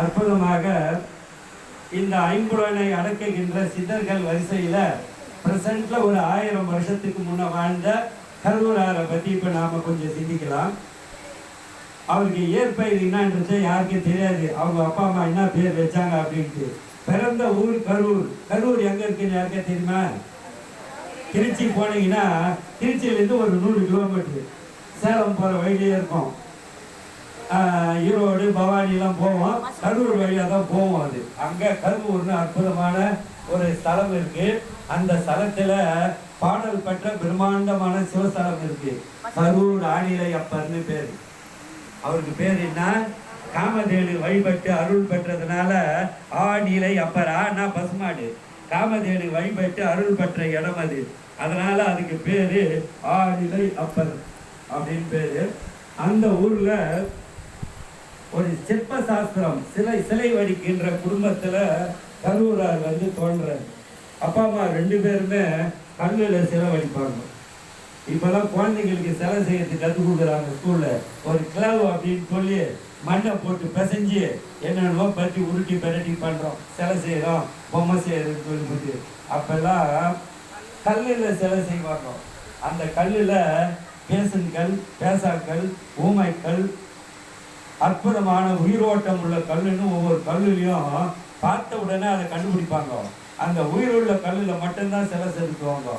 அற்புதமாக இந்த ஐம்புலனை அடக்குகின்ற சித்தர்கள் வரிசையில் ப்ரெசண்டில் ஒரு ஆயிரம் வருஷத்துக்கு முன்ன வாழ்ந்த கருவூராரை பற்றி இப்போ நாம் கொஞ்சம் சிந்திக்கலாம். அவருக்கு இயற்பெயர் என்னன்றது யாருக்கும் தெரியாது. அவங்க அப்பா அம்மா என்ன பேர் வச்சாங்க அப்படின்ட்டு. பிறந்த ஊர் கரூர். கரூர் எங்கே இருக்குன்னு யாருக்கே தெரியுமா? திருச்சி போனீங்கன்னா திருச்சியிலேருந்து ஒரு நூறு கிலோமீட்டர் சேலம் போகிற வழியிலே இருக்கும். ஈரோடு பவானிலாம் போவோம். கரூர் வழியாக தான் போவோம் அது. அங்கே கரூர்னு அற்புதமான ஒரு ஸ்தலம் இருக்கு. அந்த ஸ்தலத்துல பாடல் பெற்ற பிரம்மாண்டமான சிவஸ்தலம் இருக்கு. கரூர் ஆணிலை அப்பர்னு பேர். அவருக்கு பேர் என்ன? காமதேனு வழிபட்டு அருள் பெற்றதுனால ஆணிலை நீலை அப்பர் ஆனா பசுமாடு. காமதேனு வழிபட்டு அருள் பெற்ற இடம் அது. அதனால அதுக்கு பேரு ஆணிலை அப்பர் அப்படின்னு பேரு. அந்த ஊர்ல ஒரு சிற்ப சாஸ்திரம் சிலை சிலை வடிக்கின்ற குடும்பத்தில் கரூரார் வந்து தோன்றார். அப்பா அம்மா ரெண்டு பேருமே கல்லில் சிலை வடிப்பாங்க. இப்போல்லாம் குழந்தைங்களுக்கு சிலை செய்யறதுக்கு கற்றுக் கொடுக்குறாங்க ஸ்கூலில். ஒரு கிளவ் அப்படின்னு சொல்லி மண்ணை போட்டு பிசைஞ்சு என்னென்னமோ பற்றி உருட்டி பிரட்டி பண்ணுறோம் சிலை செய்கிறோம் பொம்மை செய்யறதுன்னு சொல்லி அப்போல்லாம் கல்லில் சிலை செய்வாங்க. அந்த கல்லில் பேசன்கள் பேசாக்கள் ஊமைக்கல் அற்புதமான உயிரோட்டம் உள்ள கல்லுன்னு ஒவ்வொரு கல்லுலையும் பார்த்த உடனே அதை கண்டுபிடிப்பாங்க. அந்த உயிருள்ள கல்லில் மட்டும்தான் சிலை செலுத்துவாங்க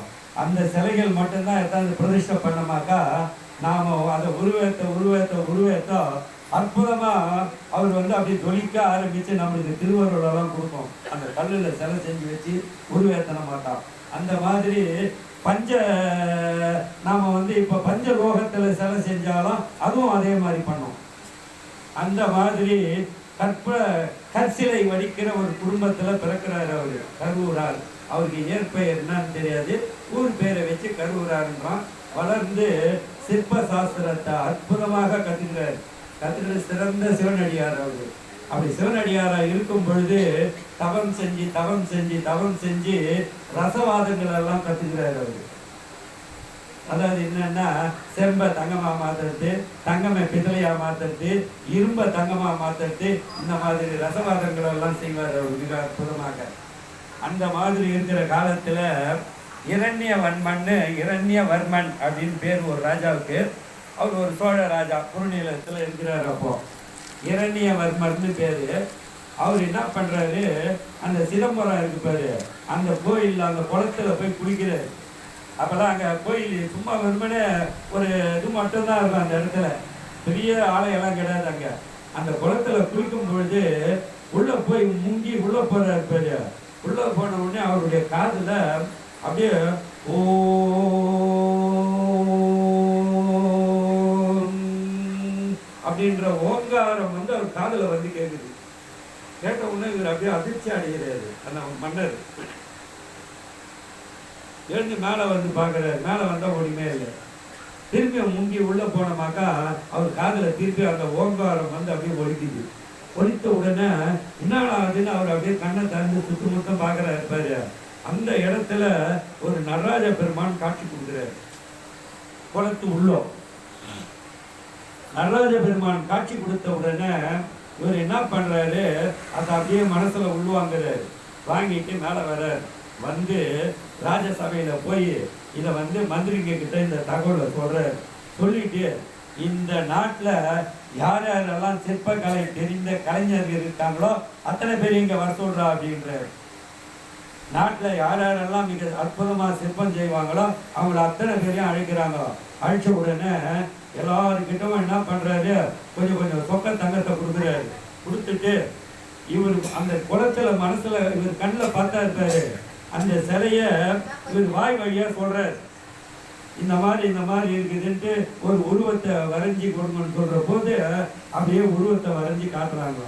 அந்த சிலைகள் மட்டும்தான் ஏதாவது பிரதிஷ்டை பண்ணமாக்கா நாம் அதை உருவேத்த உருவேத்த உருவேத்த அற்புதமாக அவர் வந்து அப்படியே ஜொலிக்க ஆரம்பித்து நம்மளுக்கு திருவருளெல்லாம் கொடுக்கும். அந்த கல்லில் சிலை செஞ்சு வச்சு உருவேத்தன மாட்டோம் அந்த மாதிரி பஞ்ச நாம வந்து இப்போ பஞ்ச லோகத்தில் சிலை செஞ்சாலும் அதுவும் அதே மாதிரி பண்ணோம். அந்த மாதிரி கற்ப கற்சிலை வடிக்கிற ஒரு குடும்பத்துல பிறக்கிறார் அவரு கருவூரார். அவருக்கு இயற்பெயர் என்னன்னு தெரியாது. ஊர் பேரை வச்சு கருவூரார்ன்றான். வளர்ந்து சிற்ப சாஸ்திரத்தை அற்புதமாக கத்துக்கிறார். கத்துக்கிற சிறந்த சிவனடியார் அவரு. அப்படி சிவனடியாரா இருக்கும் பொழுது தவம் செஞ்சு தவம் செஞ்சு தவம் செஞ்சு ரசவாதங்கள் எல்லாம் கத்துக்கிறார் அவரு. அதாவது என்னன்னா செம்ப தங்கமா மாத்துறது தங்கமை பித்தளையா மாத்துறது இரும்ப தங்கமா மாத்துறது இந்த மாதிரி ரசவாதங்கள் எல்லாம் செய்வார் மிக அற்புதமாக. அந்த மாதிரி இருக்கிற காலத்துல இரண்யவன்மன்னு இரண்யவர்மன் அப்படின்னு பேர் ஒரு ராஜாவுக்கு அவர் ஒரு சோழ ராஜா குறுநிலத்துல இருக்கிறார் அப்போ. இரண்யவர்மர்னு பேரு. அவர் என்ன பண்றாரு? அந்த சிதம்பரம் இருக்கு பாரு அந்த கோயில்ல அந்த குளத்துல போய் குளிக்கிறாரு. அப்போல்லாம் அங்கே கோயில் சும்மா வெறுமனே ஒரு இது மட்டும்தான் இருக்கும் அந்த இடத்துல. பெரிய ஆலையெல்லாம் கிடையாது அங்கே. அந்த குளத்துல குளிக்கும் பொழுது உள்ளே போய் முங்கி உள்ளே போகிறார் பேரு உள்ளே போன உடனே அவருடைய காதில் அப்படியே ஓம் அப்படின்ற ஓங்காரம் வந்து அவர் காதில் வந்து கேட்குது கேட்ட உடனே இவர் அப்படியே அதிர்ச்சி அடைகிறாரு. அந்த மன்னர். எழுந்து மேலே வந்து பார்க்குறாரு. மேலே வந்தால் ஒன்றுமே இல்லை. திருப்பி முங்கி உள்ளே போனோமாக்கா அவர் காதில் திருப்பி அந்த ஓங்காரம் வந்து அப்படியே ஒழிக்குது ஒலித்த உடனே என்ன ஆகுதுன்னு அவர் அப்படியே கண்ணை திறந்து சுத்தமுத்தம் பார்க்குறாரு. பாரு அந்த இடத்துல ஒரு நடராஜ பெருமான் காட்சி கொடுக்குறாரு. குளத்து உள்ளோ. நடராஜ பெருமான் காட்சி கொடுத்த உடனே இவர் என்ன பண்றாரு? அதை அப்படியே மனசுல உள்வாங்கிறாரு வாங்கிட்டு மேலே வர்றாரு. வந்து ராஜசபையில் போய் இதை வந்து மந்திரிங்க கிட்ட இந்த தகவலை சொல்கிற சொல்லிட்டு இந்த நாட்டில் யார் யாரெல்லாம் சிற்பக்கலை தெரிந்த கலைஞர்கள் இருக்காங்களோ அத்தனை பேர் இங்கே வர சொல்கிறா அப்படின்ற நாட்டில் யார் யாரெல்லாம் மிக அற்புதமாக சிற்பம் செய்வாங்களோ அவங்கள அத்தனை பேரையும் அழைக்கிறாங்களோ அழைச்ச உடனே எல்லாருக்கிட்டும் என்ன பண்றாரு? கொஞ்சம் கொஞ்சம் சொக்க தங்கத்தை கொடுக்குறாரு. கொடுத்துட்டு இவர் அந்த குளத்துல மனசில் இவர் கண்ணில் பார்த்தா இருப்பாரு அந்த சிலைய இவர் வாய் வழியா சொல்றாரு. இந்த மாதிரி இந்த மாதிரி இருக்குதுன்ட்டு ஒரு உருவத்தை வரைஞ்சி கொடுங்கன்னு சொல்ற போது அப்படியே உருவத்தை வரைஞ்சி காட்டுறாங்க.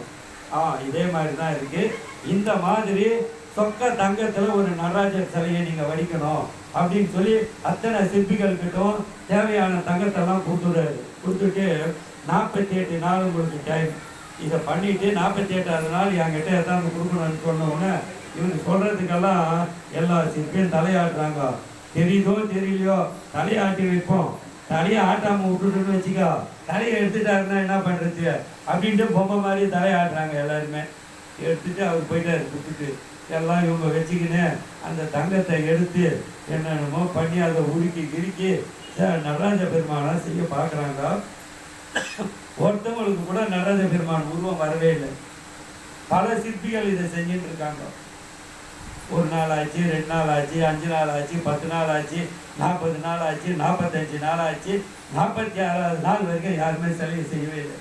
ஆ இதே மாதிரி தான் இருக்கு. இந்த மாதிரி சொக்க தங்கத்துல ஒரு நடராஜர் சிலையை நீங்க வடிக்கணும் அப்படின்னு சொல்லி அத்தனை சிற்பிகள் கிட்டும் தேவையான தங்கத்தெல்லாம் கொடுத்துடுறாரு கொடுத்துட்டு நாற்பத்தி எட்டு நாள் உங்களுக்கு டைம் இதை பண்ணிட்டு நாற்பத்தி எட்டாவது நாள் என்கிட்ட ஏதாவது கொடுக்கணும்னு சொன்ன உடனே இவங்க சொல்றதுக்கெல்லாம் எல்லா சிற்பியும் தலையாட்டுறாங்க. தெரியுதோ தெரியலையோ தலையாட்டி வைப்போம் தலையை ஆட்டாம விட்டுட்டுன்னு வச்சுக்கோ தலையை எடுத்துட்டாருன்னா என்ன பண்றது? அப்படின்ட்டு பொம்மை மாதிரி தலையாடுறாங்க ஆட்டுறாங்க எல்லாருமே. எடுத்துட்டு அவர் போயிட்டாரு கொடுத்துட்டு எல்லாம் இவங்க வச்சுக்கின்னு அந்த தங்கத்தை எடுத்து என்னென்னமோ பண்ணி அதை உருக்கி கிருக்கி ச- நடராஜ பெருமானா செய்ய பார்க்குறாங்க. ஒருத்தவங்களுக்கு கூட நடராஜ பெருமான் உருவம் வரவே இல்லை. பல சிற்பிகள் இதை செஞ்சுட்டு இருக்காங்க. ஒரு நாள் ஆச்சு ரெண்டு நாள் ஆச்சு அஞ்சு நாள் ஆச்சு பத்து நாள் ஆச்சு நாற்பது நாள் ஆச்சு நாற்பத்தஞ்சு நாள் ஆச்சு நாற்பத்தி ஆறாவது நாள் வரைக்கும் யாருமே சலுகை செய்யவே இல்லை.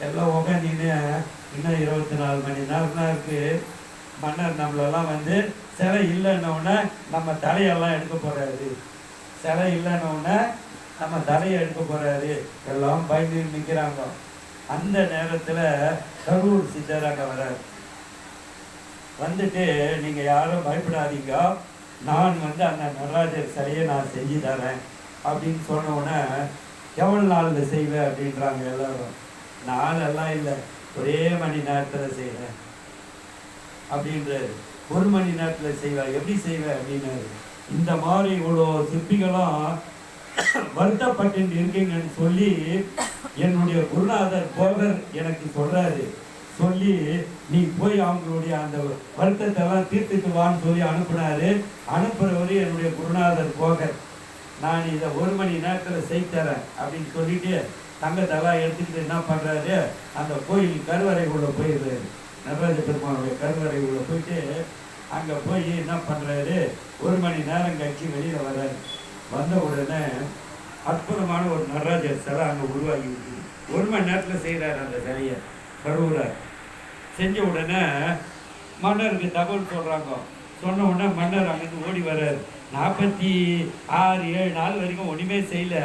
எல்லாம் உட்காந்துன்னு இன்னும் இருபத்தி நாலு மணி நேரம் தான் இருக்கு. மன்னர் நம்மளெல்லாம் வந்து சிலை இல்லைன்னொடனே நம்ம தலையெல்லாம் எடுக்க போகிறாரு சிலை இல்லைன்னொடனே நம்ம தலையை எடுக்க போகிறாரு எல்லாம் பயந்து நிற்கிறாங்க அந்த நேரத்தில் கரூர் சித்தர் அங்க வர்றாரு வந்துட்டு நீங்க யாரும் பயப்படாதீங்க. நான் வந்து அந்த நடராஜர் சிலையை நான் செஞ்சு தரேன் அப்படின்னு சொன்ன உடனே நாளில் செய்வேன் அப்படின்றாங்க எல்லோரும். நாளெல்லாம் இல்லை. ஒரே மணி நேரத்துல செய்வேன் அப்படின்றாரு. ஒரு மணி நேரத்துல செய்வார் எப்படி செய்வேன் அப்படின்னாரு. இந்த மாதிரி இவ்வளோ சிற்பிகளும் வருத்தப்பட்டு இருக்கீங்கன்னு சொல்லி என்னுடைய குருநாதர் போகர் எனக்கு சொல்றாரு. சொல்லி நீ போய் அவங்களுடைய அந்த வருத்தத்தை எல்லாம் தீர்த்துட்டு வான்னு சொல்லி அனுப்புனாரு. அனுப்புறவரு என்னுடைய குருநாதர் போகர் நான் இதை ஒரு மணி நேரத்தில் செய்து தரேன் அப்படின்னு சொல்லிட்டு தங்கத்தெல்லாம் எடுத்துக்கிட்டு என்ன பண்ணுறாரு அந்த கோயில் கருவறைக்குள்ளே போயிடுறாரு. நடராஜ பெருமானுடைய கருவறைக்குள்ளே போயிட்டு அங்கே போய் என்ன பண்ணுறாரு ஒரு மணி நேரம் கழிச்சு வெளியில் வர்றாரு. வந்த உடனே அற்புதமான ஒரு நடராஜர் சிலை அங்கே உருவாகி இருக்குது ஒரு மணி நேரத்தில் செய்கிறாரு அந்த சிலையை. கருவுறார் செஞ்ச உடனே மன்னருக்கு தகவல் சொல்கிறாங்க சொன்ன உடனே மன்னர் அங்கேருந்து ஓடி வர்றார். நாற்பத்தி ஆறு ஏழு நாள் வரைக்கும் ஒன்றுமே செய்யல.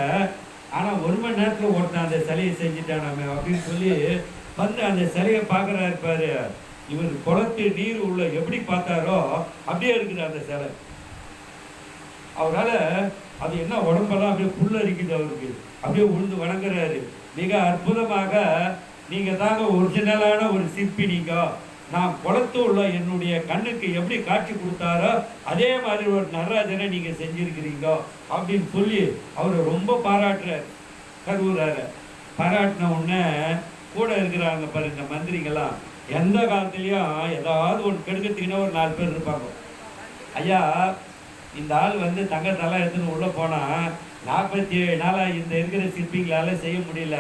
ஆனால் ஒரு மணி நேரத்தில் ஒருத்தன் அந்த சிலையை செஞ்சுட்டானாமே அப்படின்னு சொல்லி வந்து அந்த சிலையை பார்க்குறா பாரு. இவர் குளத்து நீர் உள்ள எப்படி பார்த்தாரோ அப்படியே இருக்குது அந்த சிலை. அவரால அது என்ன உடம்பெல்லாம் அப்படியே புல்லரிக்குது அவருக்கு. அப்படியே உழுந்து வணங்குறாரு. மிக அற்புதமாக நீங்கள் தாங்க ஒரிஜினலான ஒரு சிற்பி நீங்கள் நான் குளத்து உள்ள என்னுடைய கண்ணுக்கு எப்படி காட்சி கொடுத்தாரோ அதே மாதிரி ஒரு நடராஜனை நீங்கள் செஞ்சுருக்கிறீங்க அப்படின்னு சொல்லி அவரை ரொம்ப பாராட்டுறாரு. கருவுறாரு பாராட்டின உடனே கூட இருக்கிறாங்க பாரு இந்த மந்திரிங்கெல்லாம் எந்த காலத்துலேயும் ஏதாவது ஒன்று கெடுக்கிறதுக்குன்னா ஒரு நாலு பேர் இருப்பாங்க. ஐயா இந்த ஆள் வந்து தங்கத்தெல்லாம் எடுத்துன்னு உள்ள போனால் நாற்பத்தி ஏழு நாளாக இந்த இருக்கிற சிற்பிங்களால் செய்ய முடியல.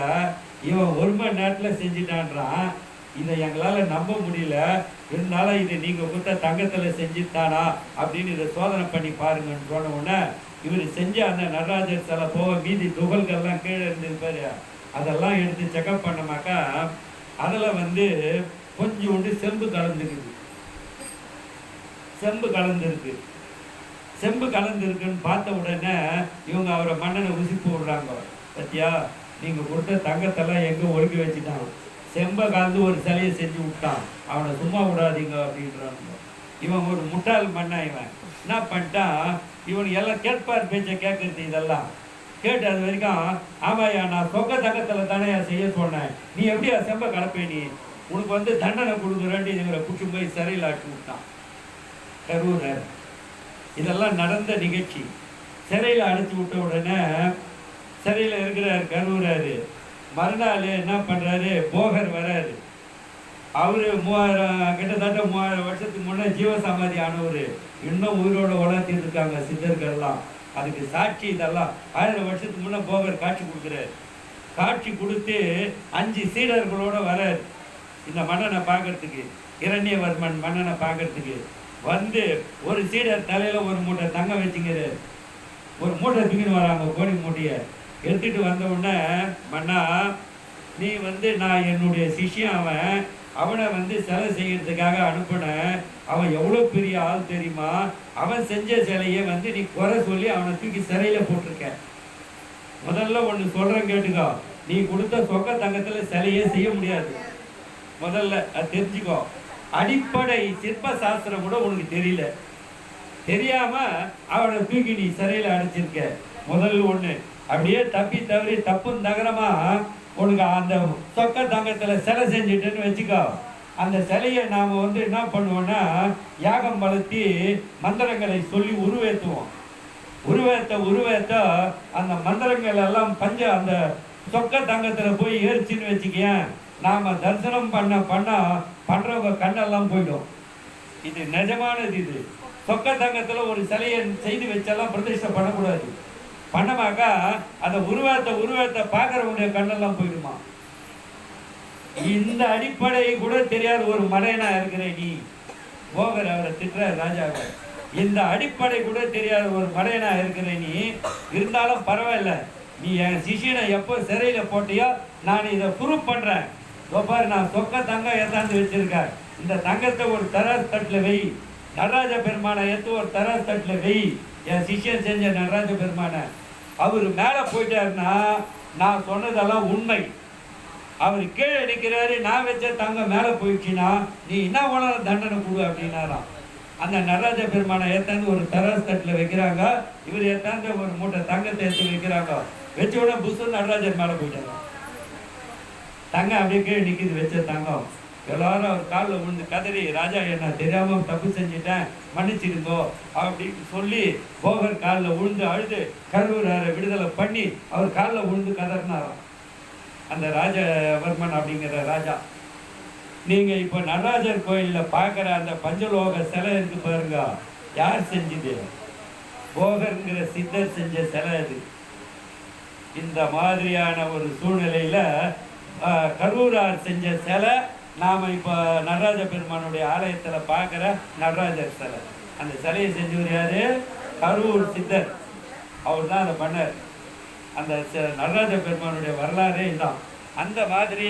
இவன் ஒரு மணி நேரத்தில் செஞ்சிட்டான்றான் இதை எங்களால் நம்ப முடியல. இருந்தாலும் இது நீங்கள் கொடுத்த தங்கத்தில் செஞ்சுட்டானா அப்படின்னு இதை சோதனை பண்ணி பாருங்கன்னு சொன்ன உடனே இவர் செஞ்ச அந்த நடராஜர் சிலை போக மீதி துகள்கள்லாம் கீழே இருந்திருப்பாரு அதெல்லாம் எடுத்து செக்அப் பண்ணமாக்கா அதில் வந்து கொஞ்சோண்டு செம்பு கலந்துருக்குது. செம்பு கலந்துருக்கு. செம்பு கலந்துருக்குன்னு பார்த்த உடனே இவங்க அவரை மன்னனை உசிப்பு விடுறாங்க. பத்தியா? நீங்கள் கொடுத்த தங்கத்தெல்லாம் எங்கே ஒழுங்கி வச்சுட்டான்? செம்பை கலந்து ஒரு சிலையை செஞ்சு விட்டான். அவனை சும்மா விடாதீங்க அப்படின்றாங்க இவன் ஒரு முட்டாள் மண்ணா இவன். என்ன பண்ணிட்டான்? இவன் எல்லாம் கேட்பார் பேச்சை கேட்கறது இதெல்லாம். கேட்டு அது வரைக்கும் ஆமாயா நான் சொக்க தங்கத்தில் தானே செய்ய சொன்னேன். நீ எப்படியா செம்பை கலப்பே நீ? உனக்கு வந்து தண்டனை கொடுக்குறேன்ட்டு இவரை பிடிச்சி போய் சிறையில் ஆட்டி விட்டான். கரூரர். இதெல்லாம் நடந்த நிகழ்ச்சி. சிறையில் அடைச்சி விட்ட உடனே சிறையில் இருக்கிறார் கருவுறாரு மறுநாள் என்ன பண்ணுறாரு போகர் வராரு. அவர் மூவாயிரம் கிட்டத்தட்ட மூவாயிரம் வருஷத்துக்கு முன்னே ஜீவசமாதி ஆனவர். இன்னும் உயிரோட வளர்த்திட்டு இருக்காங்க சித்தர்கள்லாம். அதுக்கு சாட்சி இதெல்லாம். ஆயிரம் வருஷத்துக்கு முன்னே போகர் காட்சி கொடுக்குறாரு. காட்சி கொடுத்து அஞ்சு சீடர்களோட வராரு. இந்த மன்னனை பார்க்கறதுக்கு. இரண்யவர்மன் மன்னனை பார்க்கறதுக்கு. வந்து ஒரு சீடர் தலையில் ஒரு மூட்டை தங்க வச்சுங்கிறாரு. ஒரு மூட்டை தூக்கின்னு வராங்க கோடி மூட்டையை. எடுத்துட்டு வந்த உடனே மன்னா நீ வந்து நான் என்னுடைய சிஷ்யன் அவன் அவனை வந்து சிலை செய்யறதுக்காக அனுப்புனேன். அவன் எவ்வளோ பெரிய ஆள் தெரியுமா? அவன் செஞ்ச சிலையை வந்து நீ குறை சொல்லி அவனை தூக்கி சிறையில் போட்டிருக்க. முதல்ல ஒன்று சொல்கிறேன் கேட்டுக்கோ. நீ கொடுத்த சொக்க தங்கத்தில் சிலையே செய்ய முடியாது. முதல்ல அது தெரிஞ்சுக்கோ. அடிப்படை சிற்ப சாஸ்திரம் கூட உனக்கு தெரியல. தெரியாமல் அவனை தூக்கி நீ சிறையில் அடைச்சிருக்க. முதல் ஒன்று அப்படியே தப்பி தவறி தப்பு நகரமா உனக்கு அந்த சொக்க தங்கத்துல சிலை செஞ்சுட்டேன்னு வச்சுக்கோ. அந்த சிலையை நாம வந்து என்ன பண்ணுவோம்னா யாகம் வளர்த்தி மந்திரங்களை சொல்லி உருவேற்றுவோம் உருவேற்ற உருவேற்ற அந்த மந்திரங்கள் எல்லாம் பஞ்ச அந்த சொக்க தங்கத்துல போய் ஏறிச்சின்னு வச்சுக்கேன் நாம தரிசனம் பண்ண பண்ண பண்றவங்க கண்ணெல்லாம் போயிடும். இது நிஜமானது இது. சொக்க தங்கத்துல ஒரு சிலையை செய்து வச்செல்லாம் பிரதிஷ்டை பண்ணக்கூடாது. பண்ணமாக்கா அந்த உருவத்தை உருவத்தை பார்க்கறவங்களுடைய கண்ணெல்லாம் போயிடுமா? இந்த அடிப்படையை கூட தெரியாத ஒரு மடையனா இருக்கிற நீ. போகர் அவரை திட்டுற ராஜாவை. இந்த அடிப்படை கூட தெரியாத ஒரு மடையனா இருக்கிற நீ. இருந்தாலும் பரவாயில்ல. நீ என் சிஷியனை எப்போ சிறையில் போட்டியோ நான் இதை ப்ரூவ் பண்ணுறேன் இதோ பாரு நான் சொக்க தங்கம் ஏதாந்து வச்சிருக்கேன். இந்த தங்கத்தை ஒரு தராசு தட்டில் வை. நடராஜ பெருமானை எடுத்து ஒரு தராசு தட்டில் வை என் சிஷியன் செஞ்ச நடராஜ பெருமானை. அவர் மேலே போயிட்டாருன்னா நான் சொன்னதெல்லாம் உண்மை. அவர் கீழே நிற்கிறாரு நான் வச்ச தங்கம் மேலே போயிடுச்சுன்னா நீ என்ன வேணாலும் தண்டனை கொடு அப்படின்னாராம். அந்த நடராஜ பெருமானை ஏத்தாந்து ஒரு தராசு தட்டில் வைக்கிறாங்க. இவர் ஏத்தாந்து ஒரு மூட்டை தங்கத்தை எடுத்து வைக்கிறாங்க. வச்ச உடனே புஷ் நடராஜர் மேலே போயிட்டாங்க தங்கம் அப்படியே கீழே நிற்கிது வச்ச தங்கம். எல்லாரும் அவர் காலில் விழுந்து கதறி ராஜா என்ன தெரியாமல் தப்பு செஞ்சிட்டேன் மன்னிச்சிருந்தோ அப்படின்னு சொல்லி போகர் காலில் விழுந்து அழுது கருவூராரை விடுதலை பண்ணி அவர் காலில் விழுந்து கதறினாராம். அந்த ராஜவர்மன் அப்படிங்கிற ராஜா நீங்கள் இப்போ நடராஜர் கோயிலில் பார்க்குற அந்த பஞ்சலோக சிலை இருக்கு பாருங்க யார் செஞ்சது? போகருங்கிற சித்தர் செஞ்ச சிலை அது. இந்த மாதிரியான ஒரு சூழ்நிலையில் கரூரார் செஞ்ச சிலை நாம இப்போ நடராஜ பெருமானுடைய ஆலயத்துல பார்க்குற நடராஜர் சிலை. அந்த சிலையை செஞ்சவர் யாரு? கரூர் சித்தர். அவர் தான் அதை பண்ணார். அந்த ச- நடராஜ பெருமானுடைய வரலாறே இதுதான் அந்த மாதிரி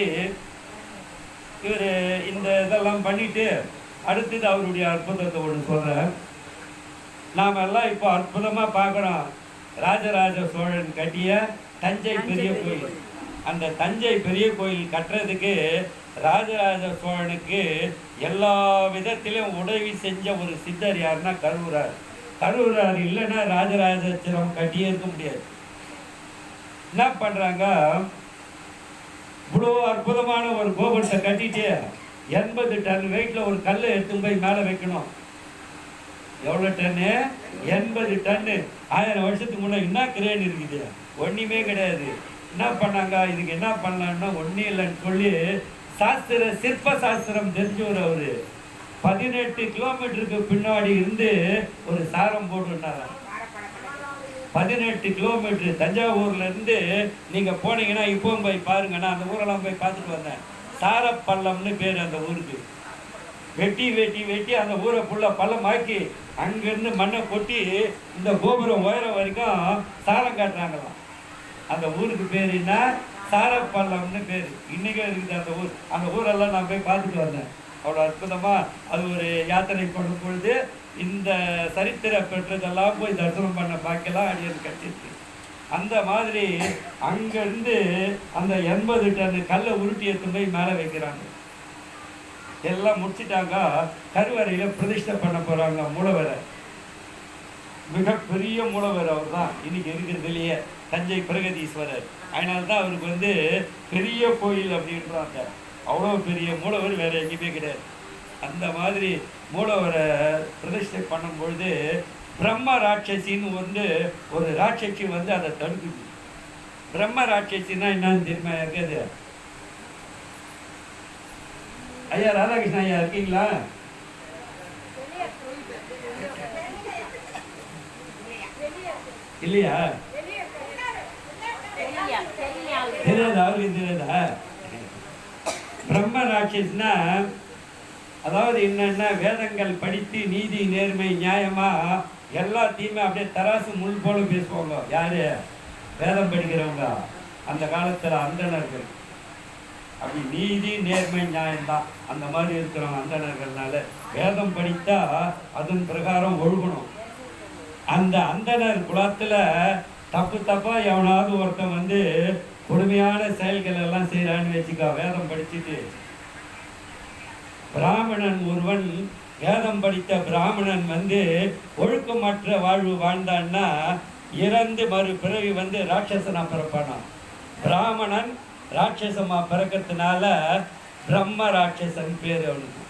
இவர் இந்த இதெல்லாம் பண்ணிட்டு அடுத்தது அவருடைய அற்புதத்தை ஒன்று சொல்கிறேன் நாம் எல்லாம் இப்போ அற்புதமாக பார்க்குறோம். ராஜராஜ சோழன் கட்டிய தஞ்சை பெரிய கோயில். அந்த தஞ்சை பெரிய கோயில் கட்டுறதுக்கு ராஜராஜ சோழனுக்கு எல்லா விதத்திலும் உதவி செஞ்ச ஒரு சித்தர் யாருன்னா கருவூரார். கருவூரார் இல்லைன்னா ராஜராஜபுரம் கட்டியே இருக்க முடியாது. என்ன பண்ணுறாங்க இவ்வளோ அற்புதமான ஒரு கோபுரத்தை கட்டிட்டு எண்பது டன் வெயிட்ல ஒரு கல்லை எடுத்துன்னு போய் மேலே வைக்கணும். எவ்வளோ டன்னு எண்பது டன்னு ஆயிரம் வருஷத்துக்கு முன்னே என்ன கிரேன் இருக்குது? ஒன்றுமே கிடையாது. என்ன பண்ணாங்க? இதுக்கு என்ன பண்ணலான்னா ஒன்றும் இல்லைன்னு சொல்லி சாஸ்திர சிற்ப சாஸ்திரம் தெரிஞ்சவர் அவரு. பதினெட்டு கிலோமீட்டருக்கு பின்னாடி இருந்து ஒரு சாரம் போட்டுனாராம் பதினெட்டு கிலோமீட்டர் தஞ்சாவூர்ல இருந்து நீங்க போனீங்கன்னா இப்போ போய் பாருங்க. நான் அந்த ஊரெல்லாம் போய் பார்த்துட்டு வந்தேன். சாரப்பள்ளம்னு பேர் அந்த ஊருக்கு. வெட்டி வெட்டி வெட்டி அந்த ஊரை ஃபுல்லாக பள்ளமாக்கி அங்கேருந்து மண்ணை கொட்டி இந்த கோபுரம் உயரம் வரைக்கும் சாரம் காட்டுறாங்களாம். அந்த ஊருக்கு பேர் என்ன? சாரப்பள்ளம்னு பேர். இன்றைக்கும் இருக்குது அந்த ஊர். அந்த ஊரெல்லாம் நான் போய் பார்த்துட்டு வந்தேன். அவ்வளோ அற்புதமாக அது ஒரு யாத்திரை பண்ணும் பொழுது இந்த சரித்திர பெற்றதெல்லாம் போய் தரிசனம் பண்ண பாக்கெல்லாம் அப்படின்னு கட்டிருக்கு அந்த மாதிரி அங்கேருந்து அந்த எண்பது டன் கல்லை உருட்டி எடுத்து போய் மேலே வைக்கிறாங்க. எல்லாம் முடிச்சிட்டாங்க. கருவறையில் பிரதிஷ்டை பண்ண போகிறாங்க மூலவரை. மிகப்பெரிய மூலவர் அவர் தான் இன்னைக்கு இருக்கிறதுலையே தஞ்சை பிரகதீஸ்வரர். அதனால தான் அவருக்கு வந்து பெரிய கோயில் அப்படின்றாங்க. அவ்வளோ பெரிய மூலவர் வேற எங்கேயுமே கிடையாது. அந்த மாதிரி மூலவரை பிரதிஷ்டை பண்ணும் பொழுது பிரம்ம ராட்சசின்னு வந்து ஒரு ராட்சசி வந்து அதை தடுக்குது. பிரம்ம ராட்சசின்னா என்னன்னு தெரியுமா இருக்குது ஐயா ராதாகிருஷ்ணன் ஐயா இருக்கீங்களா? இல்லையா தெரியலையா? தெரியலையா? தெரியாதா அவருக்கு தெரியாதா பிரம்ம ராட்சஸ்னா அதாவது என்னன்னா வேதங்கள் படித்து நீதி நேர்மை நியாயமா எல்லாத்தையுமே அப்படியே தராசு முள் போல பேசுவாங்க. யாரு? வேதம் படிக்கிறவங்க. அந்த காலத்துல அந்தணர்கள். அப்படி நீதி நேர்மை நியாயம்தான் அந்த மாதிரி இருக்கிறவங்க அந்தணர்கள்னால வேதம் படித்தா அதன் பிரகாரம் ஒழுகணும். அந்த அந்தனர் குலத்துல தப்பு தப்பா எவனாவது ஒருத்தன் வந்து கொடுமையான செயல்கள் எல்லாம் செய்கிறான்னு வச்சுக்கா வேதம் படிச்சுட்டு. பிராமணன் ஒருவன் வேதம் படித்த பிராமணன் வந்து ஒழுக்கமற்ற வாழ்வு வாழ்ந்தான்னா இறந்து மறு பிறவி வந்து ராட்சசனா பிறப்பானான் பிராமணன் ராட்சசமாக பிறக்கிறதுனால பிரம்ம ராட்சசன் பேர் அவனுக்கு.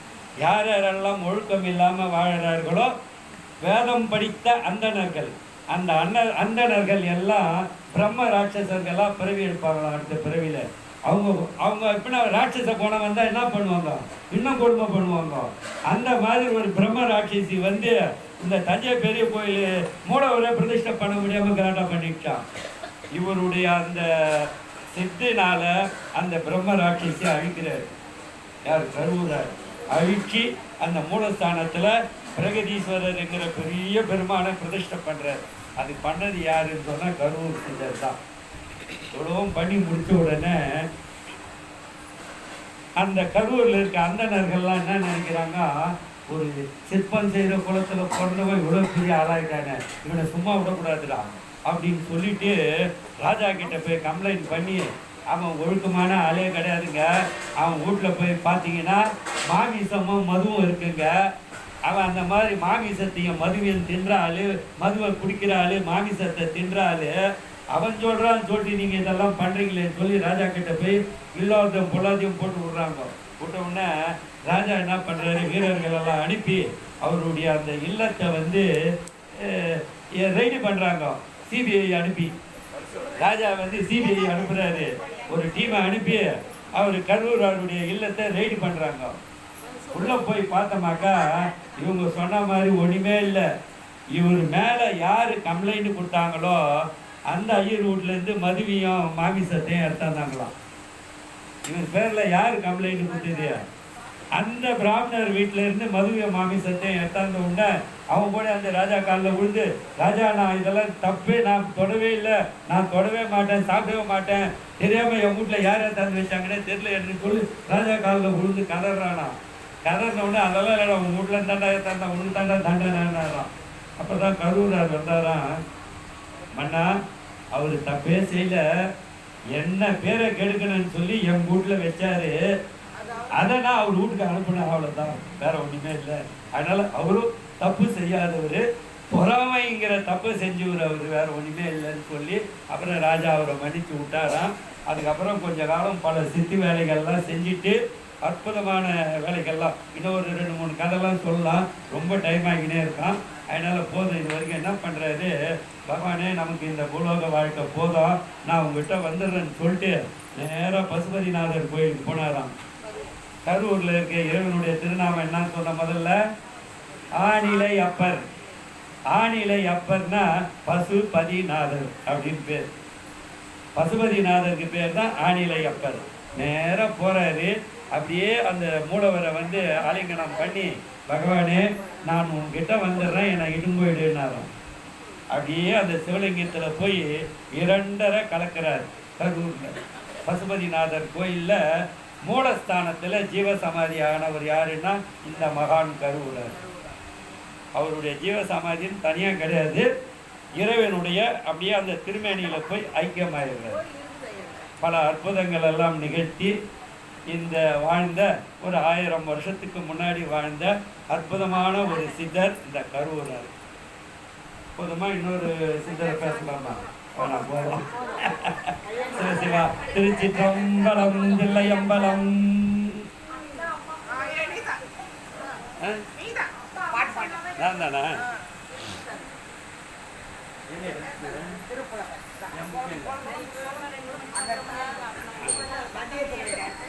யார் யாரெல்லாம் ஒழுக்கம் இல்லாமல் வாழ்கிறார்களோ வேதம் படித்த அந்தணர்கள். அந்த அண்ண அந்தணர்கள் எல்லாம் பிரம்ம ராட்சசர்களாக பிறவி எடுப்பாங்களாம் அடுத்த பிறவியில்? அவங்க அவங்க எப்படின்னா ராட்சச குணம் வந்தால் என்ன பண்ணுவாங்க? இன்னும் கொடுமை பண்ணுவாங்க. அந்த மாதிரி ஒரு பிரம்ம ராட்சசி வந்து இந்த தஞ்சை பெரிய கோயில் மூலவரை பிரதிஷ்டை பண்ண முடியாமல் கலாட்டா பண்ணிக்கிட்டான். இவருடைய அந்த சித்தினால அந்த பிரம்ம ராட்சசி அழிக்கிறார். யார்? கருவூரார். அழிச்சு அந்த மூலஸ்தானத்தில் பிரகதீஸ்வரருங்கிற பெரிய பெருமானை பிரதிஷ்டை பண்ணுறார் அது பண்ணது யாருன்னு சொன்னால் கருவூர் சித்தர் தான். இவ்வளவும் பண்ணி முடிச்ச உடனே அந்த கரூரில் இருக்க அந்தனர்கள்லாம் என்ன நினைக்கிறாங்க? ஒரு சிற்பம் செய்கிற குளத்தில் பிறந்தவன் இவ்வளோ பெரிய ஆளாயிட்டானே இவனை சும்மா விடக்கூடாதுடா அப்படின்னு சொல்லிட்டு ராஜா கிட்ட போய் கம்ப்ளைண்ட் பண்ணி அவன் ஒழுக்கமான ஆளே கிடையாதுங்க. அவன் வீட்டில் போய் பார்த்தீங்கன்னா மாமிசமும் மதுவும் இருக்குங்க. அவன் அந்த மாதிரி மாமிசத்தையும் மதுவையும் தின்ற மதுவை குடிக்கிறாள் மாமிசத்தை தின்ற அவன் சொல்கிறான்னு சொல்லிட்டு நீங்கள் இதெல்லாம் பண்ணுறீங்களேன்னு சொல்லி ராஜா கிட்ட போய் இல்லாத பொல்லாதையும் போட்டு விடுறாங்க. விட்ட உடனே ராஜா என்ன பண்ணுறாரு வீரர்கள் எல்லாம் அனுப்பி அவருடைய அந்த இல்லத்தை வந்து ரெய்டு பண்ணுறாங்க சிபிஐ அனுப்பி. ராஜா வந்து சிபிஐ அனுப்புகிறாரு ஒரு டீமை அனுப்பி அவர் கரூர் அவருடைய இல்லத்தை ரெய்டு பண்ணுறாங்க உள்ள போய் பார்த்தோமாக்கா இவங்க சொன்ன மாதிரி ஒன்றுமே இல்லை. இவர் மேலே யார் கம்ப்ளைண்ட் கொடுத்தாங்களோ அந்த ஐயர் வீட்ல மதுவையும் மதுவியும் மாமிசத்தையும் எடுத்தாந்தாங்களாம் இவர் பேரில் யார் கம்ப்ளைண்ட் கொடுத்தது அந்த பிராமணர் வீட்டிலேருந்து இருந்து மதுவிய மாமிசத்தையும் எடுத்தாந்த உடனே அவன் கூட அந்த ராஜா காலில் விழுந்து ராஜா நான் இதெல்லாம் தப்பே நான் தொடவே இல்லை. நான் தொடவே மாட்டேன் சாப்பிடவே மாட்டேன். தெரியாமல் என் வீட்டில் யார் யார் தந்து வச்சாங்கன்னே தெரியல என்று சொல்லி ராஜா காலில் விழுந்து கதறானா கதறின உடனே அதெல்லாம் இல்லைடா உன் வீட்டில் தண்டா தந்தா உன் தாண்டா தண்டனாராம் அப்போ தான் கரூரார் வந்தாராம் மன்னா அவர் தப்பே செய்யல என்ன பேரை கெடுக்கணும்னு சொல்லி என் வீட்டில் வச்சாரு. அதை நான் அவர் வீட்டுக்கு அனுப்பினேன் அவ்வளோதான் வேற ஒன்றுமே இல்லை. அதனால அவரும் தப்பு செய்யாதவர். பொறாமைங்கிற தப்பு செஞ்சவர் அவர் வேற ஒன்றுமே இல்லைன்னு சொல்லி அப்புறம் ராஜா அவரை மன்னிச்சு விட்டாராம். அதுக்கப்புறம் கொஞ்ச காலம் பல சித்தி வேலைகள்லாம் செஞ்சுட்டு அற்புதமான வேலைகள்லாம். இன்னும் ஒரு ரெண்டு மூணு கதைலாம் சொல்லலாம். ரொம்ப டைம் ஆகினே இருக்கான். அதனால போதும். இது வரைக்கும் என்ன பண்ணுறாரு பகவானே நமக்கு இந்த பூலோக வாழ்க்கை போதும். நான் உங்ககிட்ட வந்துடுறேன்னு சொல்லிட்டு நேராக பசுபதிநாதர் கோயிலுக்கு போனாராம். கரூரில் இருக்க இறைவனுடைய திருநாமம் என்னன்னு சொன்ன முதல்ல? ஆணிலை அப்பர். ஆணிலை அப்பர்னா பசுபதிநாதர் அப்படின்னு பேர். பசுபதிநாதருக்கு பேர் தான் ஆணிலை அப்பர். நேராக போறாரு. அப்படியே அந்த மூலவரை வந்து ஆலிங்கனம் பண்ணி பகவானே நான் உன்கிட்ட வந்துடுறேன் என்னை இடுங்கோயிடுனாராம் அப்படியே அந்த சிவலிங்கத்தில் போய் இரண்டரை கலக்கிறார் கரூரில் பசுபதிநாதர் கோயிலில் மூலஸ்தானத்தில் ஜீவசமாதி ஆனவர் யாருன்னா இந்த மகான் கருவூரர் அவருடைய ஜீவசமாதின்னு தனியாக கிடையாது. இறைவனுடைய அப்படியே அந்த திருமேனியில் போய் ஐக்கியமாயிருக்கிறார் பல அற்புதங்கள் எல்லாம் நிகழ்த்தி இந்த வாழ்ந்த ஒரு ஆயிரம் வருஷத்துக்கு முன்னாடி வாழ்ந்த அற்புதமான ஒரு சித்தர் இந்த கரூரர் போதுமா? இன்னொரு சித்தரை பேசலாமா? வேணாம் போதும் சிவ திருச்சிற்றம்பலம் தில்லையம்பலம். நான் தானா?